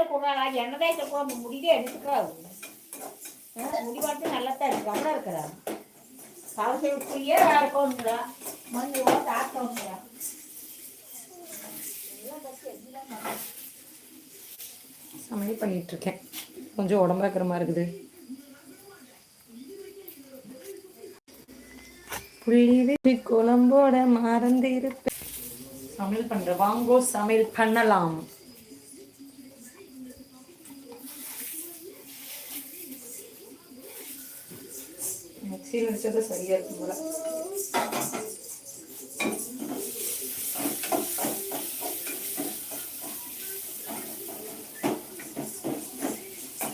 ஒரு குடுறாளா என்னதான் இந்த குழம்பு முடிவே எடுத்துக்கா முடிவாட்டு நல்லா தான் இருக்கு. அவ்வளோ இருக்கிறா கவசை விட்டுயே வேற போகணுங்கிறா மண் சமையல் பண்ணிட்டு இருக்கேன். கொஞ்சம் உடம்பு இருக்கிற மாதிரி இருக்குது. புள்ளி குழம்போட மறந்து இருப்பேன். சமையல் பண்ற வாங்கோ சமையல் பண்ணலாம். சீல் வச்சது சரியா இருக்கும் போல.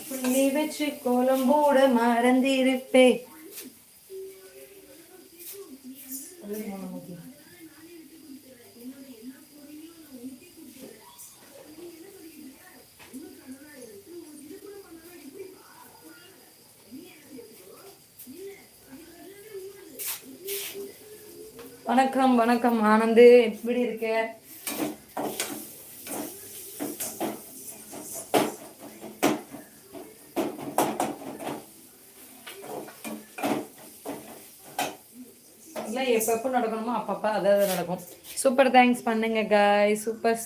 புள்ளி வச்சு கோலம்போட மறந்திருப்பேன். வணக்கம் வணக்கம். ஆனந்து எப்படி இருக்க? இல்லை எப்பப்போ நடக்கணுமோ அப்பப்போ அதாவது நடக்கும். சூப்பர் தேங்க்ஸ் பண்ணுங்க காய் சூப்பர்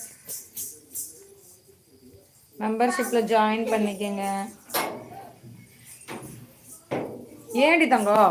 மெம்பர்ஷிப்பில் ஜாயின் பண்ணிக்கங்க. ஏன்டி தங்கோ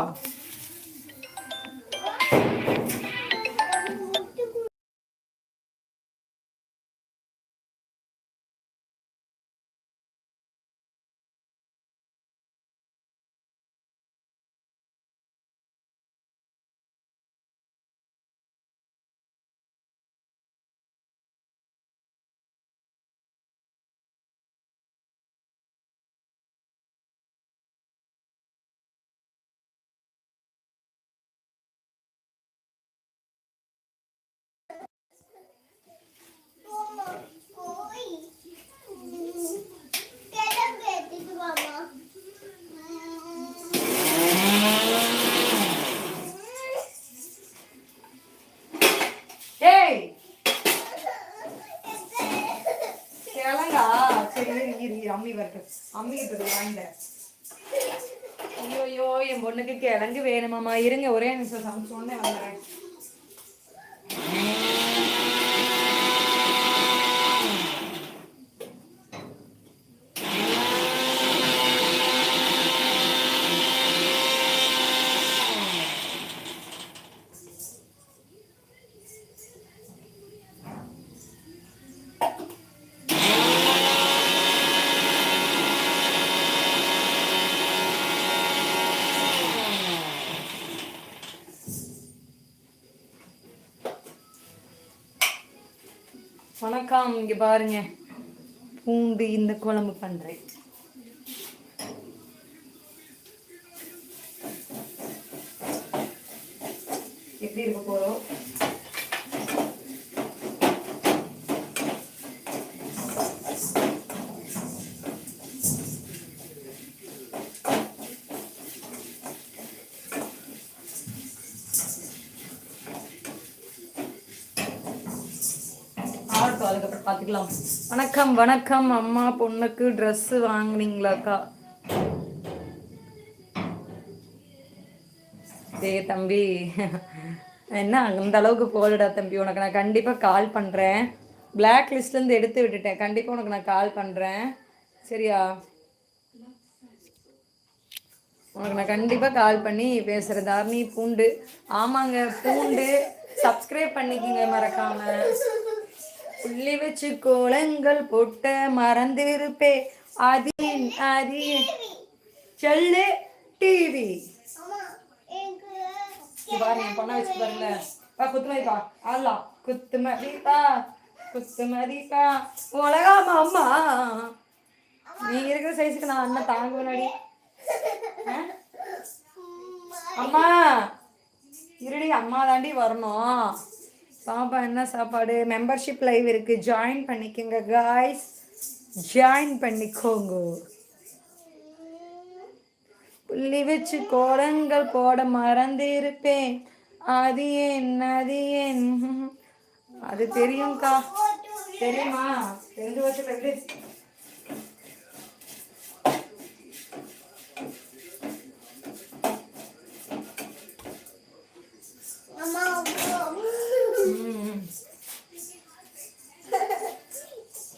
அம்மி வரட்டு அம்மி கிட்ட வாங்கிட்டேன் ஐயோ என் பொண்ணுக்கு கிழங்கு வேணுமாம்மா. இருங்க ஒரே நிமிஷம். உடனே வந்துடுறேன். வணக்கம் இங்க பாருங்க. பூண்டு இந்த குழம்பு பண்றேன். எப்படி இருக்க போறோம்? அதுக்கப்புறம் வணக்கம் வணக்கம். அம்மா பொண்ணுக்கு ட்ரெஸ் வாங்குனீங்களாக்கா? டேய் தம்பி. என்ன அந்த அளவுக்கு போகலடா தம்பி. உனக்கு நான் கண்டிப்பாக கால் பண்ணுறேன் பிளாக் லிஸ்ட்லேருந்து எடுத்து விட்டுட்டேன். கண்டிப்பாக உனக்கு நான் கால் பண்ணுறேன் சரியா? உனக்கு நான் கண்டிப்பாக கால் பண்ணி பேசுகிறேன் தாரணி பூண்டு. ஆமாங்க பூண்டு. சப்ஸ்கிரைப் பண்ணிக்கிங்க மறக்காமல் புள்ளி வச்சு கோலங்கள் போட்ட மறந்திருப்பே. அதின் அது செல்லு டிவி. பாருங்க என் பொண்ணை வச்சு பாருங்க. வா குத்துமதிப்பா அல்லா குத்துமதிப்பா குத்துமதிப்பா உலகாம அம்மா. நீ இருக்கிற சைஸுக்கு நான் அண்ணன் தாங்க முன்னாடி அம்மா. இருடி அம்மா தாண்டி வரணும். பாப்பா என்ன சாப்பாடு? மெம்பர்ஷிப் லைவ் இருக்கு. ஜாயின் பண்ணிக்கோங்க காய்ஸ் ஜாயின் பண்ணிக்கோங்க. புள்ளி வச்சு கோலங்கள் போட மறந்திருப்பேன். அது ஏன்? அது ஏன்? அது தெரியும்க்கா. தெரியுமா? தெரிஞ்சு வச்சு எப்படி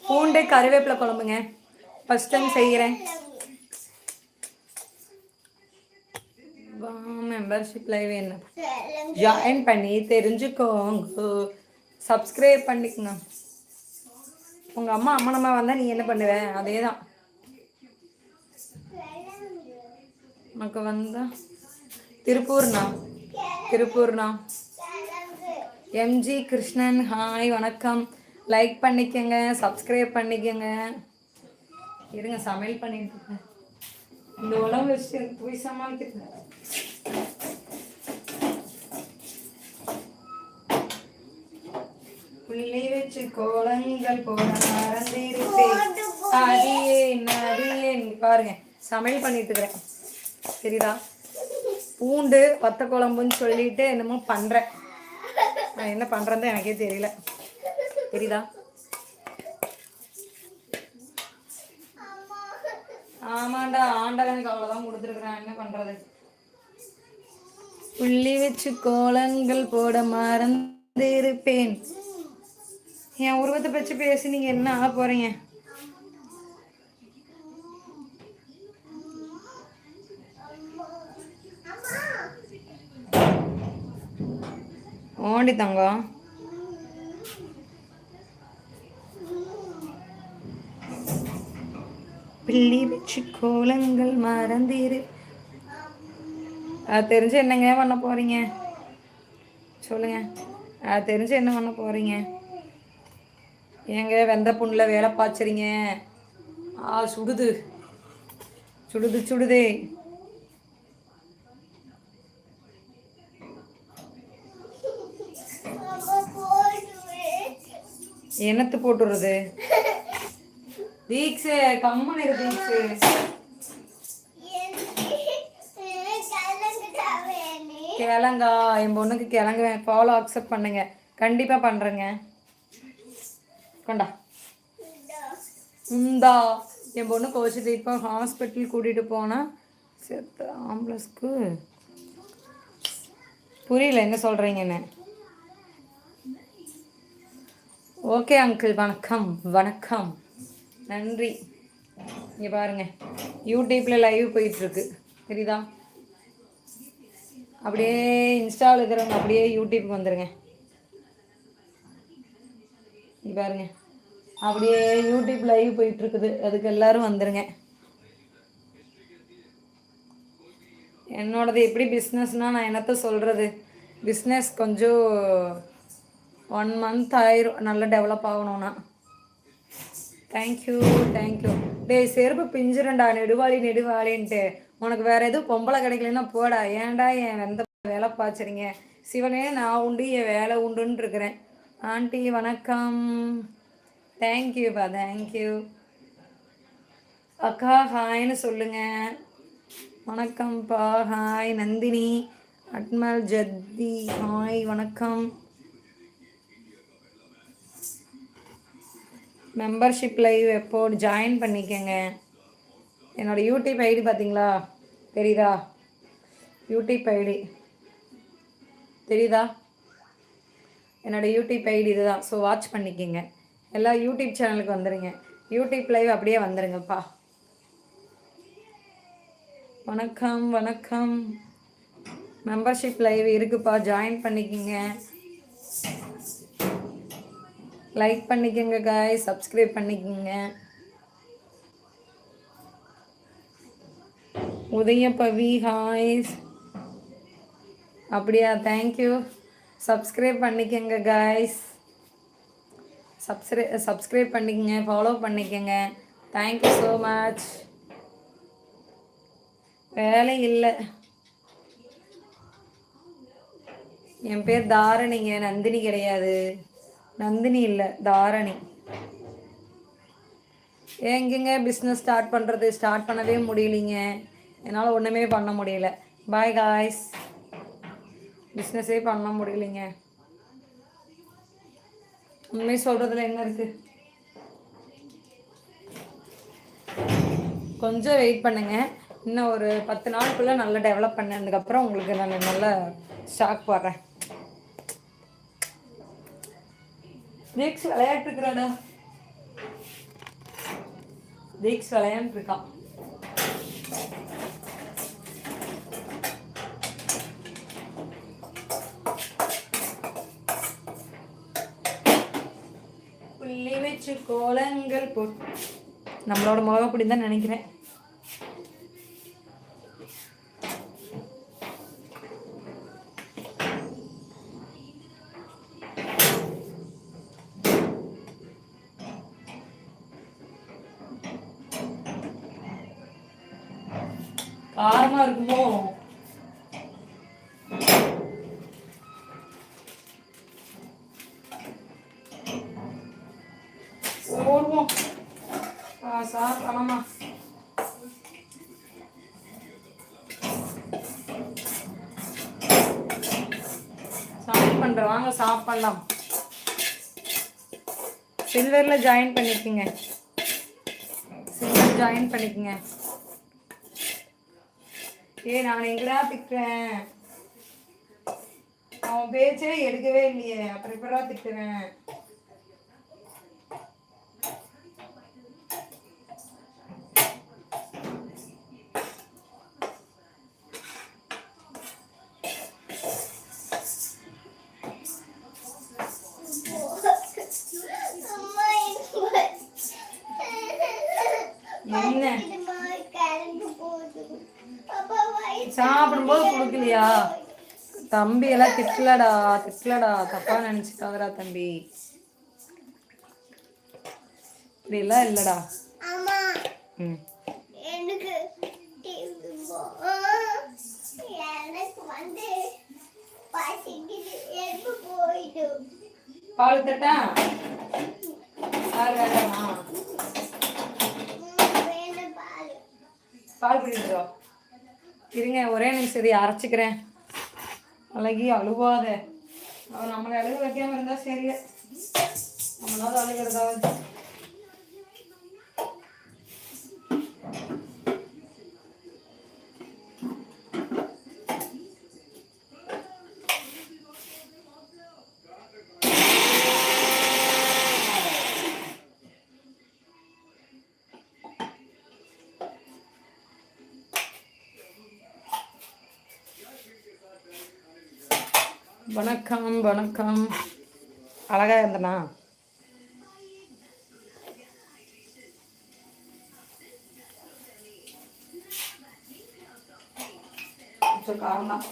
பூண்டு கருவேப்பிலை குழம்புங்க. ஃபர்ஸ்ட் டைம் செய்கிறேன். மெம்பர்ஷிப் லைவ் என்ன? ஜாயின் பண்ணி தெரிஞ்சுக்கோங்க. சப்ஸ்கிரைப் பண்ணிக்கோங்க. உங்கள் அம்மா அம்மனம்மா வந்தால் நீ என்ன பண்ணுவ? அதே தான் உனக்கு வந்தா திருப்பூர்ண்ணா திருப்பூர்ண்ணா எம்ஜி கிருஷ்ணன் ஹாய் வணக்கம். லைக் பண்ணிக்கோங்க சப்ஸ்கிரைப் பண்ணிக்கோங்க. இருங்க சமையல் பண்ணிட்டு இருக்கேன். இந்த உடம்பு வச்சு போய் சமாளிக்கிறேன். புள்ளி வச்சு கோலங்கள் போட மறந்திருப்பேன். அடியே நடியே பாருங்க சமையல் பண்ணிட்டு இருக்கிறேன். சரிதா பூண்டு வத்த குழம்புன்னு சொல்லிட்டு என்னமோ பண்றேன். நான் என்ன பண்றேன்னு எனக்கே தெரியல. தெரியுதா? ஆமாண்டா ஆண்டவனுக்கு அவ்வளோதான் கொடுத்துருக்குறேன். என்ன பண்றது? புள்ளி வச்சு கோலங்கள் போட மறந்திருப்பேன். என் உருவத்தை பற்றி பேசி நீங்க என்ன ஆக போறீங்க? ஓடி தங்கம். கிள்ளி வச்சு கோலங்கள் மறந்திரு. அது தெரிஞ்சு என்னங்க பண்ண போறீங்க? சொல்லுங்க. அது தெரிஞ்சு என்ன பண்ண போறீங்க? ஏங்க வெந்த புண்ணில் வேலை பாய்ச்சறீங்க? ஆ சுடுது. சுடுது சுடுதே. என்னத்து போட்டுறது? தீக்ஸு கம்மன் இரு தீக்ஸு கிழங்கா என் பொண்ணுக்கு கிழங்கு ஃபாலோ அக்செப்ட் பண்ணுங்க. கண்டிப்பாக பண்ணுறேங்க கொண்டா. இந்தா. என் பொண்ணு கோச்சிட்டு இப்போ ஹாஸ்பிட்டல் கூட்டிகிட்டு போனால் செத்த ஆம்புலன்ஸ்க்கு புரியல என்ன சொல்கிறீங்கன்னு ஓகே அங்கிள் வணக்கம் வணக்கம். நன்றி. இங்கே பாருங்க. யூடியூப்பில் லைவ் போயிட்டுருக்கு. தெரியுதா? அப்படியே இன்ஸ்டாவில் இருக்கிறவங்க அப்படியே யூடியூப்க்கு வந்துடுங்க இங்கே பாருங்க. அப்படியே யூடியூப் லைவ் போயிட்டுருக்குது. அதுக்கு எல்லாரும் வந்துடுங்க என்னோடது எப்படி பிஸ்னஸ்னால் நான் என்னத்த சொல்கிறது பிஸ்னஸ் கொஞ்சம் ஒன் மந்த் ஆயிரும். நல்லா டெவலப் ஆகணும்னா. தேங்க்யூ தேங்க்யூ டேய் செருப்பு பிஞ்சிரண்டா நெடுவாளி நெடுவாளின்ட்டு உனக்கு வேற எதுவும் பொம்பளை கிடைக்கலன்னா போடா. ஏன்டா என் வெந்த வேலை பாய்ச்சறீங்க? சிவனே நான் உண்டு என் வேலை உண்டுன்னு இருக்கிறேன். ஆண்டி வணக்கம். தேங்க்யூப்பா தேங்க்யூ அக்கா ஹாய்னு சொல்லுங்க. வணக்கம்ப்பா ஹாய் நந்தினி. அட்மல் ஜத்தி ஹாய் வணக்கம். மெம்பர்ஷிப் லைவ் எப்போ ஜாயின் பண்ணிக்கங்க. என்னோடய யூடியூப் ஐடி பார்த்தீங்களா தெரியுதா? யூடியூப் ஐடி தெரியுதா? என்னோட யூடியூப் ஐடி இதுதான். ஸோ வாட்ச் பண்ணிக்கங்க. எல்லா யூடியூப் சேனலுக்கு வந்துடுங்க யூடியூப் லைவ் அப்படியே வந்துடுங்கப்பா வணக்கம் வணக்கம். மெம்பர்ஷிப் லைவ் இருக்குப்பா. ஜாயின் பண்ணிக்கங்க. லைக் பண்ணிக்கோங்க காய் சப்ஸ்கிரைப் பண்ணிக்கோங்க. உதயபவி ஹாய்ஸ் அப்படியா தேங்க்யூ சப்ஸ்கிரைப் பண்ணிக்கோங்க காய்ஸ் சப்ஸ்கிரை சப்ஸ்கிரைப் பண்ணிக்கோங்க ஃபாலோ பண்ணிக்கோங்க. தேங்க்யூ ஸோ மச் வேலை இல்லை. என் பேர் தாரணிங்க நந்தினி கிடையாது. நந்தினி இல்லை தாரணி. எங்கெங்க பிஸ்னஸ் ஸ்டார்ட் பண்ணுறது ஸ்டார்ட் பண்ணவே முடியலைங்க. என்னால் ஒன்றுமே பண்ண முடியல. பாய் காய்ஸ் பிஸ்னஸே பண்ண முடியலைங்க. உண்மை சொல்கிறதுல என்ன இருக்குது கொஞ்சம் வெயிட் பண்ணுங்க. இன்னும் ஒரு பத்து நாளுக்குள்ளே நல்லா டெவலப் பண்ணதுக்கப்புறம் உங்களுக்கு நான் நல்ல ஷாக் போடுறேன். நெக்ஸ்ட் விளையாட்டுக்கிறாடா தீக்ஸ் விளையாண்டு இருக்கான் புள்ளி வச்சு கோலங்கள் போ நம்மளோட மிளகா பிடி தான் நினைக்கிறேன். காசா பணமா ஸ்டார்ட் பண்றேன் வாங்க சாப்பிடலாம். சில்வர்ல ஜாயின் பண்ணிக்கங்க சில்வர் ஜாயின் பண்ணிக்கங்க. ஏய் நான் எங்கடா திட்டுறேன்? அவன் பேச்சே எடுக்கவே இல்லையே. அப்புறம் எப்படா திட்டுறேன்? சாப்பிடும்போது கொடுக்கலையா? தம்பி எல்லாம் திட்டலடா திட்டலடா. தப்பா நினைச்சுக்காதடா தம்பி. இப்படி எல்லாம் இல்லடா ம். பால் தட்டா? பால் வேண்டாமா? பால் குடிக்கிறோம். இருங்க ஒரே நிமிஷம் இதை அரைச்சிக்கிறேன். அழகி அழுவாத. அவன் நம்மளை அழுக வைக்காம இருந்தால் சரியா? நம்மளாவது அழுகிறதாவது வணக்கம். அழகா இருந்தனா? காரணம்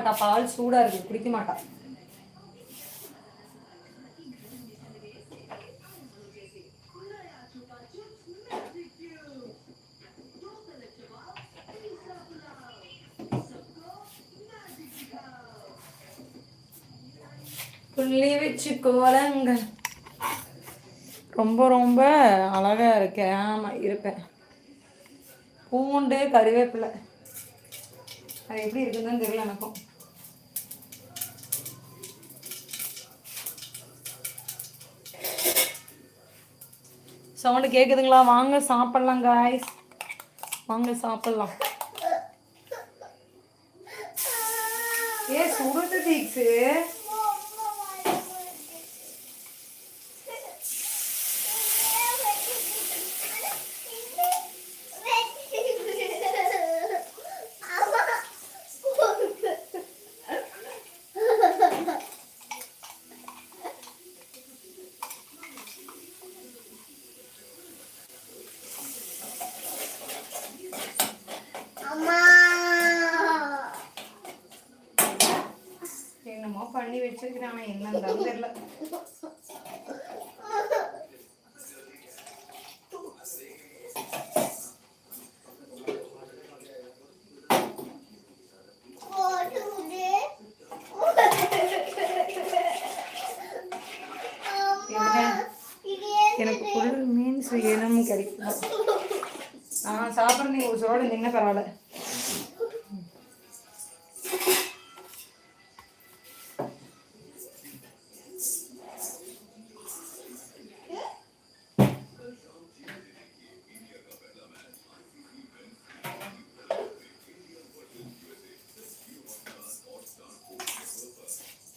மாட்டா பால் சூடா இருக்கு குடிக்க மாட்டா. புள்ளி வச்சு கோலங்கள். ரொம்ப ரொம்ப அழகா இருக்கேன் ஆமா இருப்பேன். பூண்டு கறிவேப்பிலை அது எப்படி இருக்குதுன்னு தெரியல எனக்கும். சவுண்டு கேட்குதுங்களா வாங்க சாப்பிட்லாம் காய்ஸ் வாங்க சாப்பிட்லாம். ஏ சுடுது தீக்ஸு அம்மா என்னமோ பண்ணி வச்சிருக்கிறேன் ஆனா என்ன தெரியல போட்டு கிடைக்கும் நான் சாப்பிட்ற நீ ஒரு சோடு நின்ன பரவாயில்ல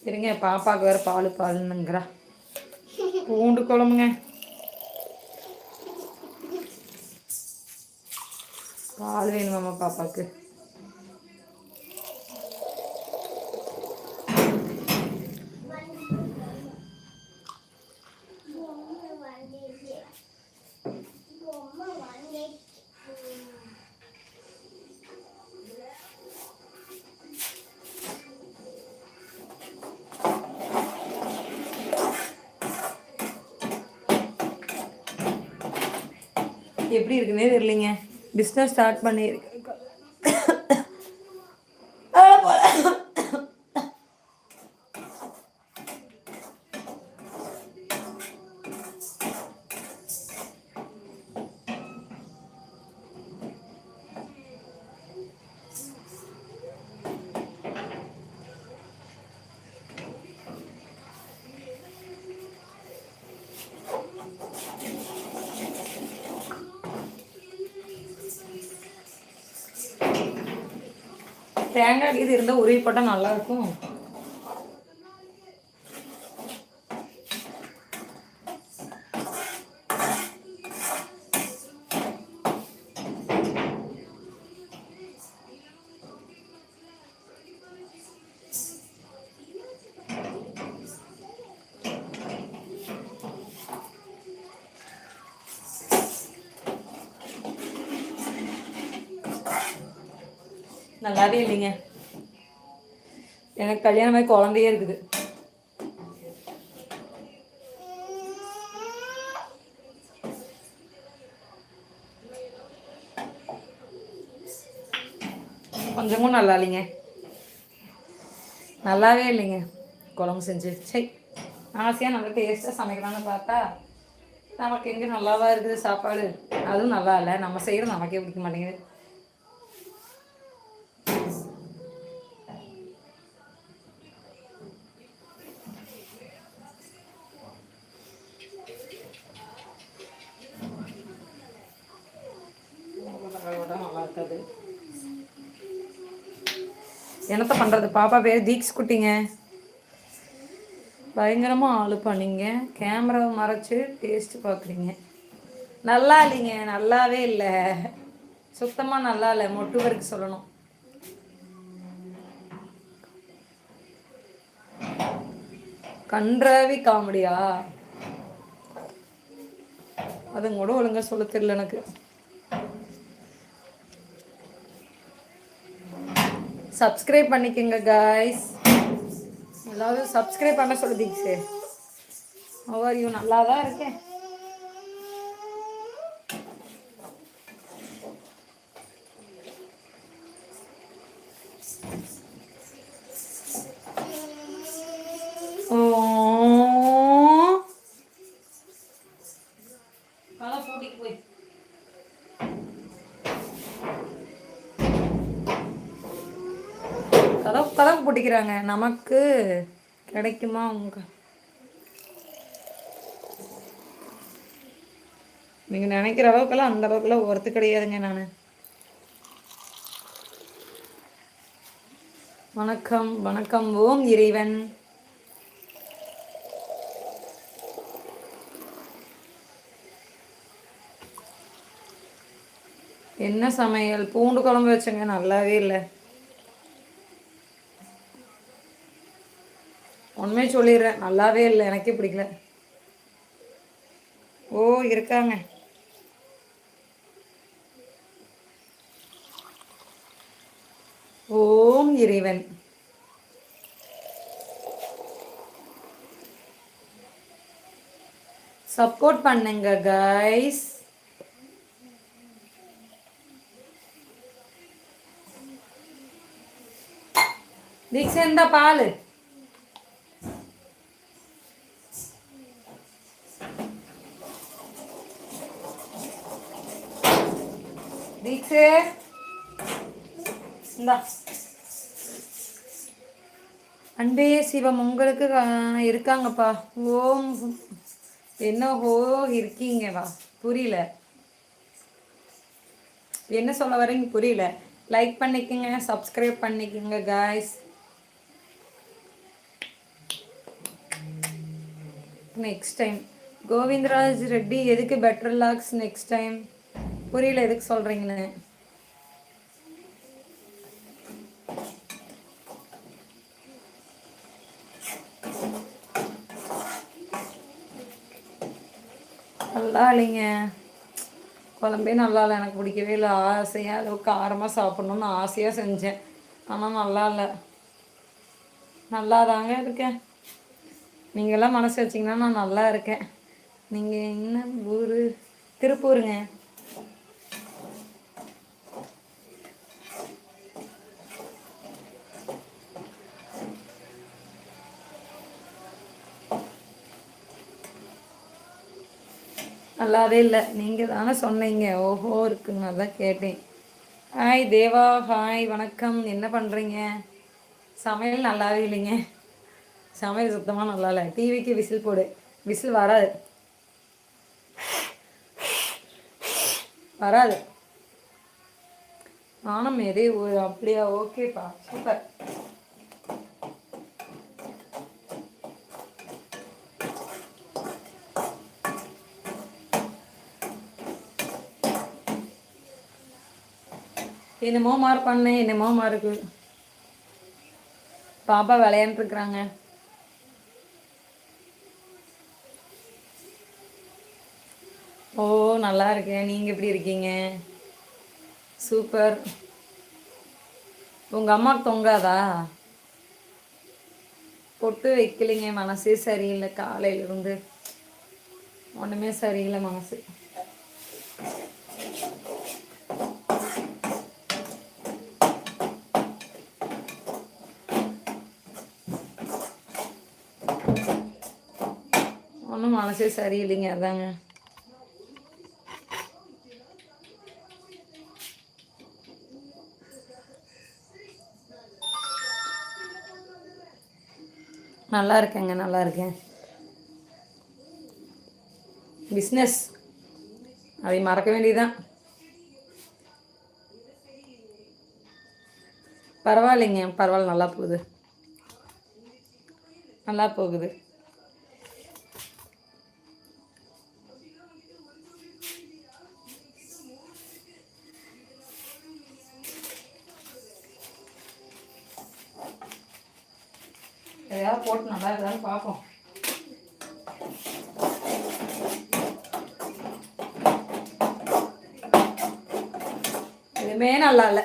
இருங்க பாப்பாவுக்கு வேற பால் பாலுன்னுங்கிறா. பூண்டு குழம்புங்க. பால் வேணுமாம்மா பாப்பாவுக்கு. எப்படி இருக்குன்னே தெரியலைங்க. பிஸ்னஸ் ஸ்டார்ட் பண்ணியிருக்கு. தேங்காய் இது இருந்தால் உருவி போட்டால் நல்லா இருக்கும் நல்லாவே இல்லைங்க. எனக்கு கல்யாணமாகி குழந்தையே இருக்குது. கொஞ்சமும் நல்லா இல்லைங்க. நல்லாவே இல்லைங்க. குழம்பு செஞ்சு. சரி ஆசையாக நல்லா டேஸ்ட்டாக சமைக்கலாம்னு பார்த்தா நமக்கு எங்கே நல்லாவா இருக்குது சாப்பாடு? அதுவும் நல்லா இல்லை. நம்ம செய்கிறது நமக்கே பிடிக்க மாட்டேங்குது நல்லா இருக்காது என்னத்த பண்ணுறது பாப்பா பேர் தீக்ஸ் குட்டிங்க. பயங்கரமாக ஆளு நீங்கள் கேமராவை மறைச்சி டேஸ்ட் பார்க்குறீங்க நல்லா இல்லைங்க நல்லாவே இல்லை. சுத்தமாக நல்லா இல்லை மொட்டு வரைக்கும் சொல்லணும். கன்றாவி காமெடியா? அதுங்க கூட ஒழுங்கா சொல்ல தெரியல எனக்கு. சப்ஸ்கிரைப் பண்ணிக்கோங்க காய்ஸ் எல்லாரும் சப்ஸ்கிரைப் பண்ண சொல்லுதீங்க சார் ஓவர் யூ நல்லா தான் இருக்கேன் ஓ கதை பூட்டிக்கு போய் கதவு கேட்குறாங்க நமக்கு கிடைக்குமா உங்க? நீங்கள் நினைக்கிற அளவுக்கெல்லாம் அந்த அளவுக்குலாம் ஒர்த்து கிடையாதுங்க நான். வணக்கம் வணக்கம். ஓம் இறைவன். என்ன சமையல்? பூண்டு குழம்பு வச்சேங்க. நல்லாவே இல்லை. உண்மையை சொல்லிடுறேன். நல்லாவே இல்லை. எனக்கே பிடிக்கல. ஓ இருக்காங்க. ஓம் இறைவன். சப்போர்ட் பண்ணுங்க கைஸ் தீக்ஷா இந்த பால். இந்தா அன்பே சிவம் உங்களுக்கு இருக்காங்கப்பா. ஓம் என்ன ஹோ இருக்கீங்க வா. புரியல. என்ன சொல்ல வரீங்க புரியல. லைக் பண்ணிக்கங்க சப்ஸ்கிரைப் பண்ணிக்கங்க guys next time Govindaraj Reddy எதுக்கு பெட்டர் லாக்ஸ் நெக்ஸ்ட் டைம் புரியல எதுக்கு சொல்கிறீங்கன்னு நல்லா இல்லைங்க. குழம்பே நல்லா இல்லை எனக்கு பிடிக்கவே இல்லை. ஆசையாக ஏதோ காரமாக சாப்பிட்ணுன்னு ஆசையாக செஞ்சேன். ஆனால் நல்லா இல்லை. நல்லா தாங்க இருக்கேன். நீங்கள்லாம் மனசு வச்சிங்கன்னா நான் நல்லா இருக்கேன். நீங்கள் என்ன ஊர்? திருப்பூருங்க. நல்லாவே இல்லை. நீங்கள் தானே சொன்னீங்க. ஓஹோ இருக்குங்க அதான் கேட்டேன். ஹாய் தேவா ஹாய் வணக்கம். என்ன பண்ணுறீங்க சமையல் நல்லாவே இல்லைங்க. சமையல் சுத்தமாக நல்லா இல்லை. டிவிக்கு விசில் போடு. விசில் வராது. வராது. நானும் எதே ஒரு அப்படியா? ஓகேப்பா. சூப்பர். என்னமோ மாறு பண்ணேன் என்னமோ மாறுக்கு. பாப்பா விளையாண்டுருக்குறாங்க ஓ நல்லா இருக்கேன். நீங்கள் எப்படி இருக்கீங்க? சூப்பர். உங்கள் அம்மாவுக்கு தொங்காதா? பொட்டு வைக்கலைங்க மனசே சரியில்லை காலையில இருந்து. ஒன்றுமே சரியில்லை மனசு ஒன்றும் மனசே சரியில்லைங்க அதாங்க. நல்லா இருக்கேங்க நல்லா இருக்கேன். பிஸ்னஸ் அதை மறக்க வேண்டியதுதான். பரவாயில்லைங்க பரவாயில்ல நல்லா போகுது. நல்லா போகுது. எதாவது போட்டு நல்லா இருக்குதான்னு பார்ப்போம். எதுவுமே நல்லா இல்லை.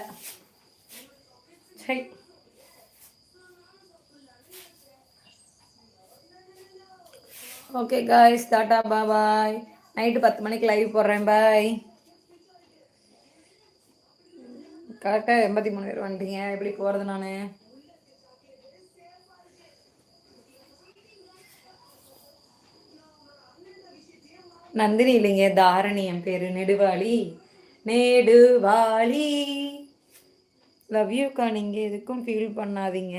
சரி. ஓகே காய்ஸ் டாட்டா பா பாய் நைட்டு பத்து மணிக்கு லைவ் போடுறேன் பாய் கரெக்டாக எண்பத்தி மூணு பேர் வந்துட்டீங்க. எப்படி போகிறது நான்? நந்தினி இல்லைங்க தாரணி என் பேர் நெடுவாளி நெடுவாளி. லவ் யூக்கா நீங்கள் எதுக்கும் ஃபீல் பண்ணாதீங்க.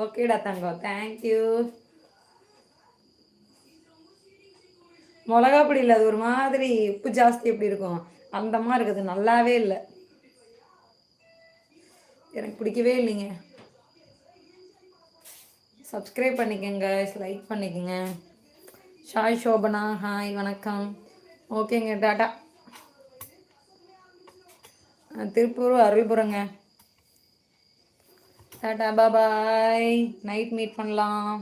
ஓகேடா தங்கம் தேங்க்யூ மிளகா பொடி இல்லை அது ஒரு மாதிரி உப்பு ஜாஸ்தி எப்படி இருக்கும்? அந்த மாதிரி இருக்குது நல்லாவே இல்லை. எனக்கு பிடிக்கவே இல்லைங்க. சப்ஸ்கிரைப் பண்ணிக்கோங்க லைக் பண்ணிக்கோங்க. ஷாய் சோபனா ஹாய் வணக்கம். ஓகேங்க டாட்டா திருப்பூர் அருள்புரங்க டாட்டா பாய் நைட் மீட் பண்ணலாம்.